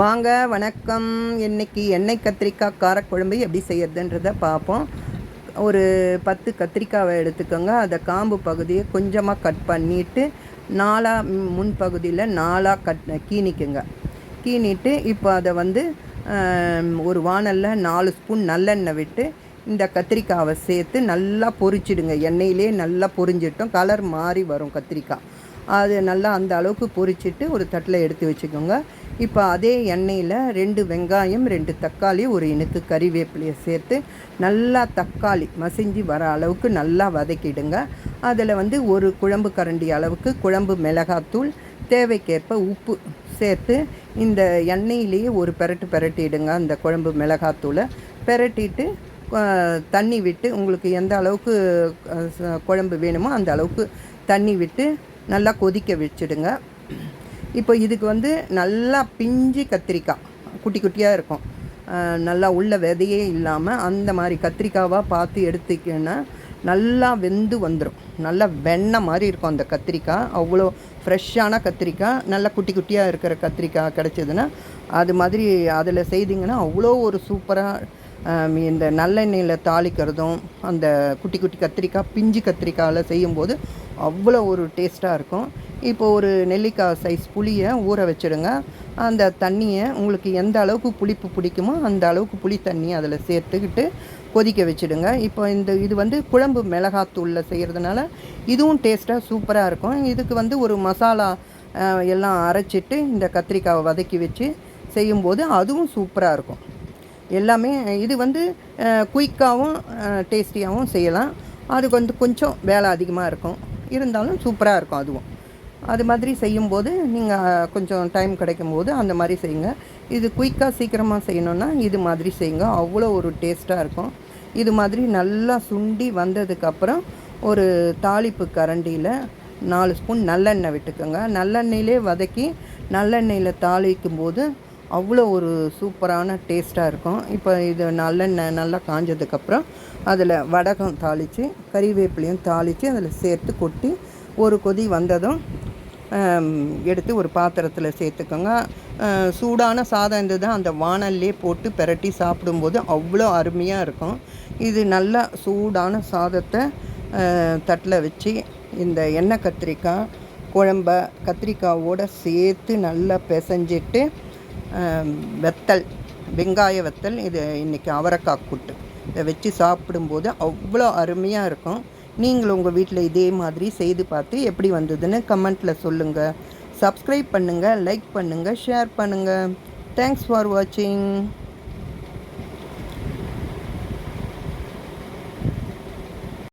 வாங்க வணக்கம். இன்றைக்கி எண்ணெய் கத்திரிக்காய் காரக்குழம்பு எப்படி செய்யறதுன்றத பார்ப்போம். ஒரு பத்து கத்திரிக்காவை எடுத்துக்கோங்க. அதை காம்பு பகுதியை கொஞ்சமாக கட் பண்ணிவிட்டு நாலாக முன் பகுதியில் நாலாக கட் கீணிக்குங்க கீணிட்டு இப்போ அதை வந்து ஒரு வானலில் நாலு ஸ்பூன் நல்லெண்ணெய் விட்டு இந்த கத்திரிக்காவை சேர்த்து நல்லா பொரிச்சிடுங்க. எண்ணெயிலே நல்லா பொரிஞ்சிட்டோம் கலர் மாறி வரும் கத்திரிக்காய். அது நல்லா அந்த அளவுக்கு பொரிச்சிட்டு ஒரு தட்டில் எடுத்து வச்சுக்கோங்க. இப்போ அதே எண்ணெயில் ரெண்டு வெங்காயம் ரெண்டு தக்காளி ஒரு இனுக்கு கறிவேப்பிலையை சேர்த்து நல்லா தக்காளி மசிஞ்சு வர அளவுக்கு நல்லா வதக்கிடுங்க. அதில் வந்து ஒரு குழம்பு கரண்டி அளவுக்கு குழம்பு மிளகாத்தூள் தேவைக்கேற்ப உப்பு சேர்த்து இந்த எண்ணெயிலேயே ஒரு பெரட்டு பெரட்டிடுங்க அந்த குழம்பு மிளகாத்தூளை. பெரட்டிட்டு தண்ணி விட்டு உங்களுக்கு எந்த அளவுக்கு குழம்பு வேணுமோ அந்த அளவுக்கு தண்ணி விட்டு நல்லா கொதிக்க வச்சுடுங்க. இப்போ இதுக்கு வந்து நல்லா பிஞ்சு கத்திரிக்காய் குட்டி குட்டியாக இருக்கும். நல்லா உள்ள விதையே இல்லாமல் அந்த மாதிரி கத்திரிக்காவாக பார்த்து எடுத்துக்கின்னா நல்லா வெந்து வந்துடும் நல்லா வெண்ணெய் மாதிரி இருக்கும் அந்த கத்திரிக்காய். அவ்வளோ ஃப்ரெஷ்ஷான கத்திரிக்காய் நல்லா குட்டி குட்டியாக இருக்கிற கத்திரிக்காய் கிடச்சிதுன்னா அது மாதிரி அதில் செய்திங்கன்னா அவ்வளோ ஒரு சூப்பராக இந்த நல்லெண்ணெயில் தாளிக்கிறதும் அந்த குட்டி குட்டி கத்திரிக்காய் பிஞ்சு கத்திரிக்காயில் செய்யும்போது அவ்வளோ ஒரு டேஸ்ட்டாக இருக்கும். இப்போ ஒரு நெல்லிக்காய் சைஸ் புளியை ஊற வச்சிடுங்க. அந்த தண்ணியை உங்களுக்கு எந்த அளவுக்கு புளிப்பு பிடிக்குமோ அந்த அளவுக்கு புளி தண்ணி அதில் சேர்த்துக்கிட்டு கொதிக்க வச்சுடுங்க. இப்போ இந்த இது வந்து குழம்பு மிளகாத்தூளில் செய்கிறதுனால இதுவும் டேஸ்ட்டாக சூப்பராக இருக்கும். இதுக்கு வந்து ஒரு மசாலா எல்லாம் அரைச்சிட்டு இந்த கத்திரிக்காவை வதக்கி வச்சு செய்யும்போது அதுவும் சூப்பராக இருக்கும். எல்லாமே இது வந்து குயிக்காகவும் டேஸ்டியாகவும் செய்யலாம். அது வந்து கொஞ்சம் வேலை அதிகமாக இருக்கும். இருந்தாலும் சூப்பராக இருக்கும் அதுவும். அது மாதிரி செய்யும்போது நீங்கள் கொஞ்சம் டைம் கிடைக்கும் போது அந்த மாதிரி செய்யுங்க. இது குயிக்காக சீக்கிரமாக செய்யணுன்னா இது மாதிரி செய்யுங்க. அவ்வளோ ஒரு டேஸ்ட்டாக இருக்கும். இது மாதிரி நல்லா சுண்டி வந்ததுக்கப்புறம் ஒரு தாளிப்பு கரண்டியில் நாலு ஸ்பூன் நல்லெண்ணெய் விட்டுக்கோங்க. நல்லெண்ணெயிலே வதக்கி நல்லெண்ணெயில் தாளிக்கும் போது அவ்வளோ ஒரு சூப்பரான டேஸ்ட்டாக இருக்கும். இப்போ இது நல்லெண்ணெய் நல்லா காஞ்சதுக்கப்புறம் அதில் வடகம் தாளித்து கறிவேப்பிலையும் தாளித்து அதில் சேர்த்து கொட்டி ஒரு கொதி வந்ததும் எடுத்து ஒரு பாத்திரத்தில் சேர்த்துக்கோங்க. சூடான சாதம் இருந்தது அந்த வானல்லே போட்டு பிரட்டி சாப்பிடும்போது அவ்வளோ அருமையாக இருக்கும். இது நல்லா சூடான சாதத்தை தட்டில் வச்சு இந்த எண்ணெய் கத்திரிக்காய் குழம்ப கத்திரிக்காவோடு சேர்த்து நல்லா பிசைஞ்சிட்டு வெத்தல் வெங்காய வெத்தல் இது இன்றைக்கி அவரைக்காய் கூட்டு. இதை வச்சு சாப்பிடும்போது அவ்வளோ அருமையாக இருக்கும். நீங்களும் உங்கள் வீட்டில் இதே மாதிரி செய்து பார்த்து எப்படி வந்ததுன்னு கமெண்ட்டில் சொல்லுங்கள் சப்ஸ்கிரைப் பண்ணுங்கள் லைக் பண்ணுங்கள் ஷேர் பண்ணுங்கள் தேங்க்ஸ் ஃபார் வாட்சிங்